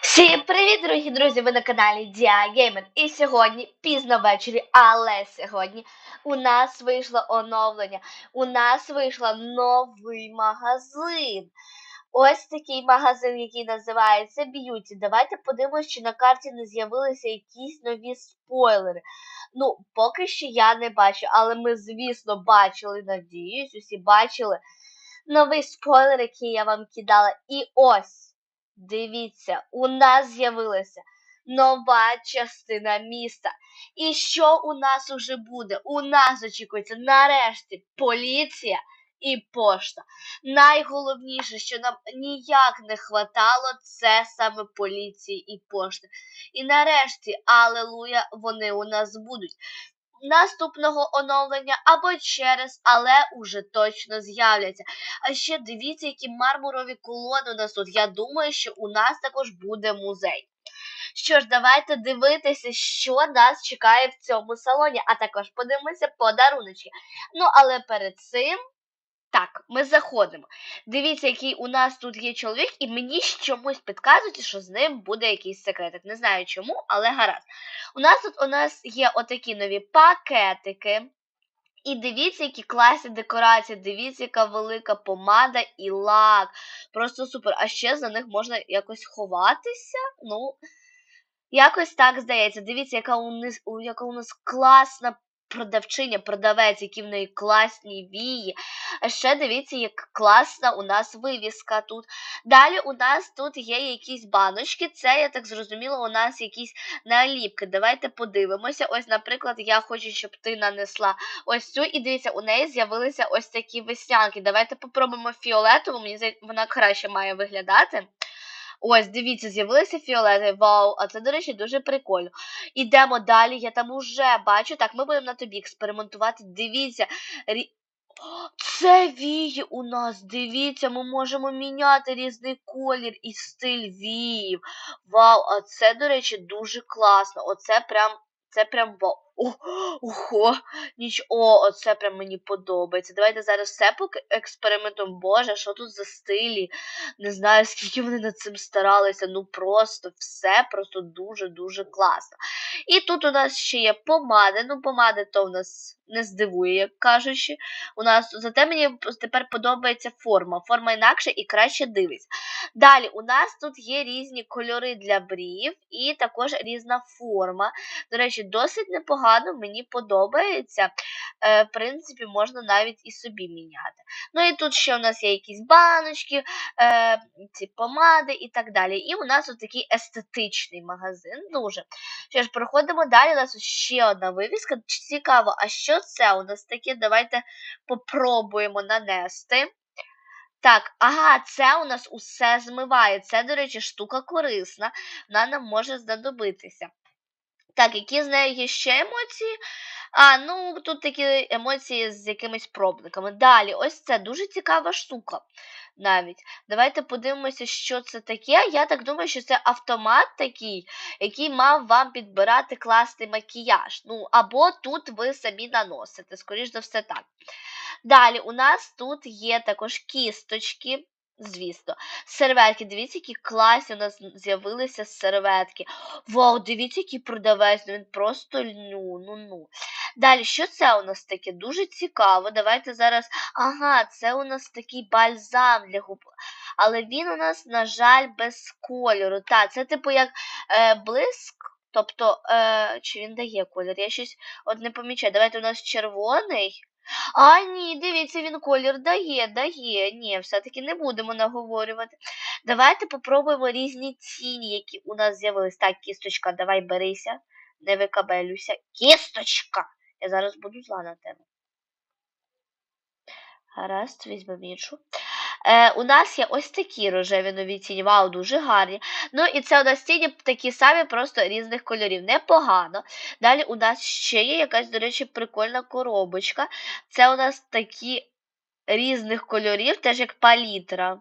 Всім привіт, дорогі друзі! Ви на каналі Діа Геймер. І сьогодні, пізно ввечері, але сьогодні у нас вийшло оновлення. У нас вийшов новий магазин. Ось такий магазин, який називається Б'юті. Давайте подивимось, чи на карті не з'явилися якісь нові спойлери. Ну, поки що я не бачу, але ми, звісно, бачили, надіюсь, усі бачили новий спойлер, який я вам кидала. І ось. Дивіться, у нас з'явилася нова частина міста. І що у нас уже буде? У нас очікується нарешті поліція і пошта. Найголовніше, що нам ніяк не хватало, це саме поліції і пошти. І нарешті, алелуя, вони у нас будуть. Наступного оновлення або через, але уже точно з'являться. А ще дивіться, які мармурові колони у нас тут. Я думаю, що у нас також буде музей. Що ж, давайте дивитися, що нас чекає в цьому салоні, а також подивимося подаруночки. Ну, але перед цим. Так, ми заходимо. Дивіться, який у нас тут є чоловік, і мені чомусь підказують, що з ним буде якийсь секретик. Не знаю чому, але гаразд. У нас тут у нас є отакі нові пакетики. І дивіться, які класні декорації, дивіться, яка велика помада і лак. Просто супер. А ще за них можна якось ховатися. Ну, якось так здається. Дивіться, яка у нас, яка у нас класна продавчиня, продавець, які в неї класні вії. Ще дивіться, як класна у нас вивіска тут. Далі у нас тут є якісь баночки. Це, я так зрозуміла, у нас якісь наліпки. Давайте подивимося. Ось, наприклад, я хочу, щоб ти нанесла ось цю. І дивіться, у неї з'явилися ось такі веснянки. Давайте попробуємо фіолетову, мені вона краще має виглядати. Ось, дивіться, з'явилися фіолети. Вау, а це, до речі, дуже прикольно. Ідемо далі, я там уже бачу. Так, ми будемо на тобі експериментувати. Дивіться. Це вії у нас. Дивіться, ми можемо міняти різний колір і стиль віїв. Вау, а це, до речі, дуже класно. Оце прям. Це прям вау. Ого, ніч. О, оце прям мені подобається. Давайте зараз все експериментуємо. Боже, що тут за стилі? Не знаю, скільки вони над цим старалися. Ну просто все просто дуже-дуже класно. І тут у нас ще є помади. Ну, помади то у нас не здивує, як кажучи. У нас зате мені тепер подобається форма. Форма інакше і краще дивиться. Далі, у нас тут є різні кольори для брів і також різна форма. До речі, досить непогано, мені подобається. Е, В принципі, можна навіть і собі міняти. Ну і тут ще у нас є якісь баночки, е, ці помади і так далі. І у нас такий естетичний магазин. Дуже. Що ж, проходимо далі. У нас ще одна вивіска. Цікаво, а що це у нас таке? Давайте попробуємо нанести. Так, ага, це у нас усе змиває. Це, до речі, штука корисна, вона нам може знадобитися. Так, які з нею є ще емоції? А, ну, тут такі емоції з якимись пробниками. Далі, ось це дуже цікава штука. Навіть. Давайте подивимося, що це таке. Я так думаю, що це автомат такий, який мав вам підбирати класний макіяж. Ну, або тут ви самі наносите, скоріш за все так. Далі, у нас тут є також кісточки. Звісно, серветки. Дивіться, які класні у нас з'явилися серветки. Вау, дивіться, який продавець. Він просто ну, ну, ну. Далі, що це у нас таке? Дуже цікаво. Давайте зараз. Ага, це у нас такий бальзам для губ. Але він у нас, на жаль, без кольору. Так, це типу як е, блиск. Тобто, е, чи він дає колір? Я щось от не помічаю. Давайте у нас червоний. А, ні, дивіться, він колір дає, дає. Ні, все-таки не будемо наговорювати. Давайте попробуємо різні тіні, які у нас з'явились. Так, кісточка, давай берися, не викабелюйся. Кісточка! Я зараз буду зла на тебе. Гаразд, візьмемо іншу. Е, У нас є ось такі рожеві нові тіні. Вау, дуже гарні. Ну і це у нас тіні такі самі, просто різних кольорів. Непогано. Далі у нас ще є якась, до речі, прикольна коробочка. Це у нас такі різних кольорів, теж як палітра.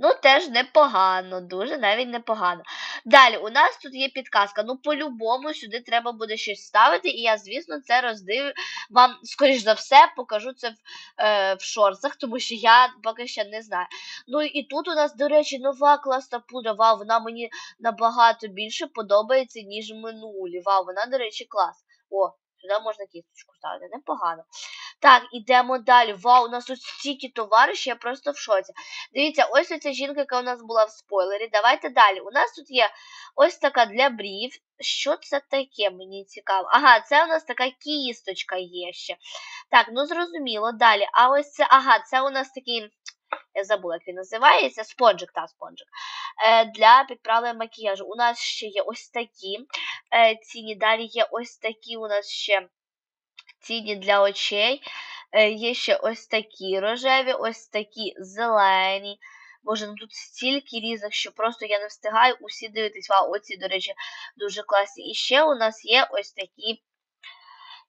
Ну, теж непогано, дуже навіть непогано. Далі, у нас тут є підказка. Ну, по-любому сюди треба буде щось ставити, і я, звісно, це роздив вам, скоріш за все, покажу це в, е, в шорцах, тому що я поки ще не знаю. Ну і тут у нас, до речі, нова класна пудра. Вау, вона мені набагато більше подобається, ніж минулі. Вау, вона, до речі, клас. О, сюди можна кісточку ставити, непогано. Так, ідемо далі. Вау, у нас тут стільки товару, що я просто в шоці. Дивіться, ось оця жінка, яка у нас була в спойлері. Давайте далі. У нас тут є ось така для брів. Що це таке? Мені цікаво. Ага, це у нас така кісточка є ще. Так, ну зрозуміло. Далі. А ось це, ага, це у нас такий. Я забула, як він називається. Спонжик, та спонжик. Е, Для підправлення макіяжу. У нас ще є ось такі е, ціні. Далі є ось такі у нас ще тіні для очей. Е, Є ще ось такі рожеві, ось такі зелені. Боже, ну тут стільки різних, що просто я не встигаю усі дивитись. Вау, оці, до речі, дуже класні. І ще у нас є ось такі.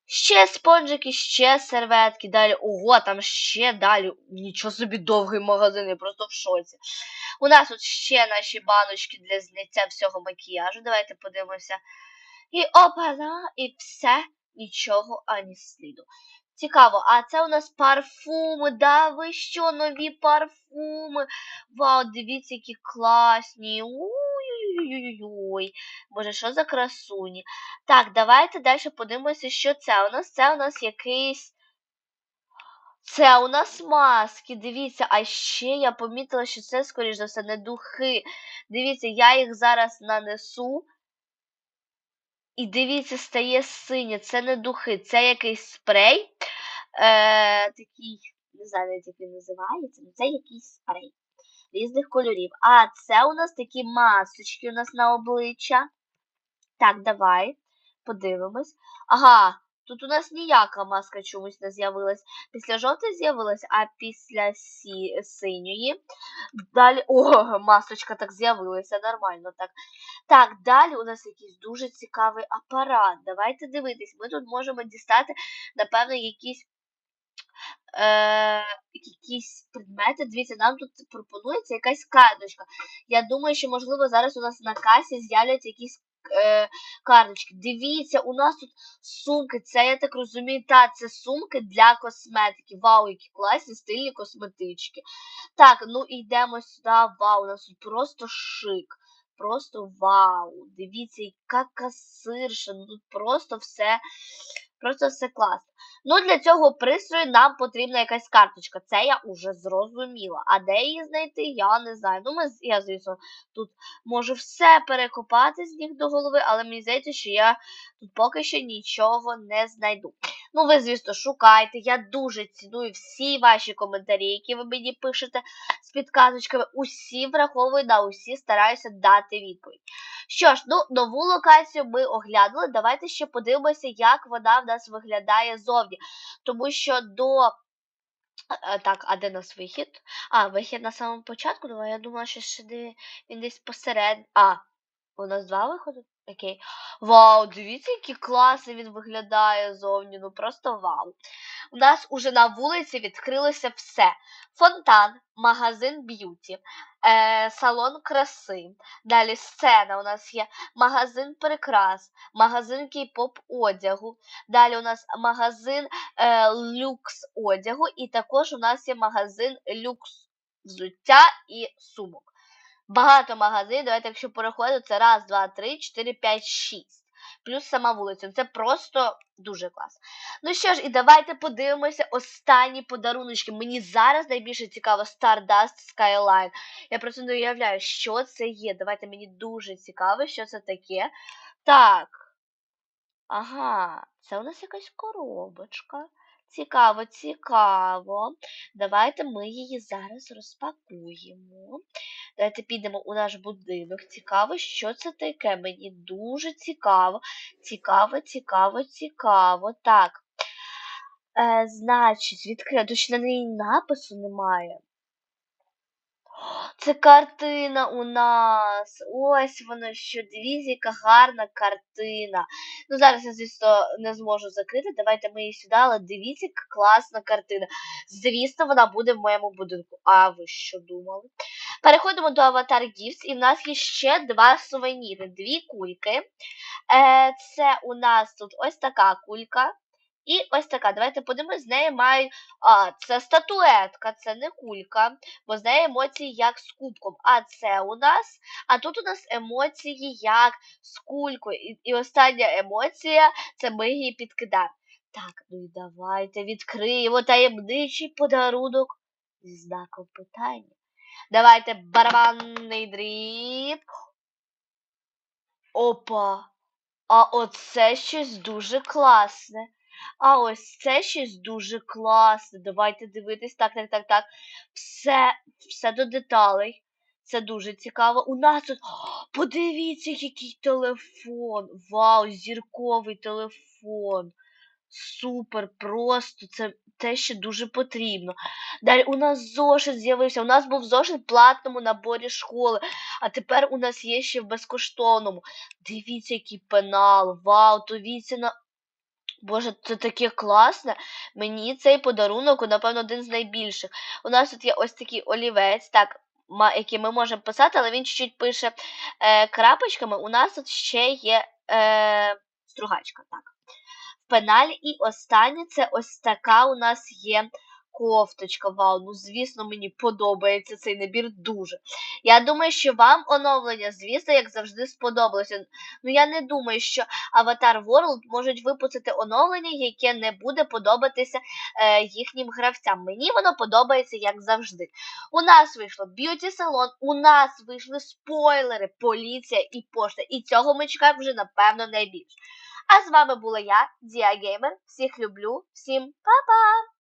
Ще спонжики, ще серветки. Далі. Ого, там ще далі. Нічого собі довгий магазин, я просто в шоці. У нас тут ще наші баночки для зняття всього макіяжу. Давайте подивимося. І опана, і все, нічого ані сліду. Цікаво, а це у нас парфуми. Да, ви що, нові парфуми? Вау, дивіться, які класні. Ой-ой-ой. Боже, що за красуні? Так, давайте далі подивимося, що це у нас. Це у нас якийсь. Це у нас маски, дивіться, а ще я помітила, що це, скоріш за все, не духи. Дивіться, я їх зараз нанесу. І дивіться, стає синє. Це не духи, це якийсь спрей. Е, Такий, не знаю, як він називається, але це якийсь спрей різних кольорів. А це у нас такі масочки у нас на обличчя. Так, давай подивимось. Ага, тут у нас ніяка маска чомусь не з'явилась. Після жовтої з'явилась, а після сі... синьої. Далі. О, масочка так з'явилася, нормально так. Так, далі у нас якийсь дуже цікавий апарат. Давайте дивитись. Ми тут можемо дістати, напевно, якісь. Е, якісь предмети. Дивіться, нам тут пропонується якась карточка. Я думаю, що, можливо, зараз у нас на касі з'являться якісь е, карточки. Дивіться, у нас тут сумки. Це, я так розумію, та це сумки для косметики. Вау, які класні, стильні косметички. Так, ну йдемо сюди. Вау, у нас тут просто шик. Просто вау! Дивіться, яка касирша. Ну тут просто все просто все класно. Ну, для цього пристрою нам потрібна якась карточка. Це я вже зрозуміла. А де її знайти, я не знаю. Ну, ми, я, звісно, тут можу все перекопати з ніг до голови, але мені здається, що я тут поки що нічого не знайду. Ну, ви, звісно, шукайте. Я дуже ціную всі ваші коментарі, які ви мені пишете з підказочками. Усі враховую, на усі стараюся дати відповідь. Що ж, ну, нову локацію ми оглянули. Давайте ще подивимося, як вона в нас виглядає зовні. Тому що до. Е, так, а де нас вихід? А, вихід на самому початку, ну, я думала, що ще він десь посеред. А, у нас два виходи? Окей. Вау, дивіться, який класний він виглядає зовні. Ну просто вау. У нас уже на вулиці відкрилося все. Фонтан, магазин б'юті, е, салон краси. Далі сцена у нас є магазин прикрас, магазин кей-поп одягу. Далі у нас магазин е, люкс одягу, і також у нас є магазин люкс взуття і сумок. Багато магазинів. Давайте, якщо переходити, це раз, два, три, чотири, п'ять, шість. Плюс сама вулиця. Це просто дуже клас. Ну що ж, і давайте подивимося останні подаруночки. Мені зараз найбільше цікаво Stardust Skyline. Я просто не уявляю, що це є. Давайте мені дуже цікаво, що це таке. Так. Ага, це у нас якась коробочка. Цікаво, цікаво. Давайте ми її зараз розпакуємо. Давайте підемо у наш будинок. Цікаво, що це таке. Мені дуже цікаво. Цікаво, цікаво, цікаво. Так. Е, Значить, відкрито, що на неї напису немає. Це картина у нас. Ось вона що. Дивіться, яка гарна картина. Ну, зараз я, звісно, не зможу закрити. Давайте ми її сюди, але дивіться, яка класна картина. Звісно, вона буде в моєму будинку. А ви що думали? Переходимо до Avatar Gifts, і в нас є ще два сувеніри, дві кульки. Е, Це у нас тут ось така кулька. І ось така. Давайте подивимось, з неї мають. А, це статуетка, це не кулька, бо з неї емоції як з кубком. А це у нас. А тут у нас емоції як з кулькою. І, і остання емоція це ми її підкидаємо. Так, ну і давайте відкриємо таємничий подарунок зі знаком питання. Давайте барабанний дріб. Опа! А оце щось дуже класне. А ось це щось дуже класне. Давайте дивитись. Так, так, так, так. Все, все до деталей. Це дуже цікаво. У нас тут. Подивіться, який телефон. Вау, зірковий телефон. Супер, просто це те, що дуже потрібно. Далі у нас зошит з'явився. У нас був зошит в платному наборі школи, а тепер у нас є ще в безкоштовному. Дивіться, який пенал. Вау, дивіться на. Боже, це таке класне. Мені цей подарунок, напевно, один з найбільших. У нас тут є ось такий олівець, так, який ми можемо писати, але він чуть-чуть пише е, крапочками. У нас тут ще є е, стругачка. так. В пеналі. І останнє це ось така у нас є кофточка. Вау, ну, звісно, мені подобається цей набір дуже. Я думаю, що вам оновлення, звісно, як завжди, сподобалося. Ну, я не думаю, що Avatar World можуть випустити оновлення, яке не буде подобатися е, їхнім гравцям. Мені воно подобається, як завжди. У нас вийшло б'юті салон, у нас вийшли спойлери, поліція і пошта. І цього ми чекаємо вже, напевно, найбільше. А з вами була я, Діагеймер. Всіх люблю, всім па-па!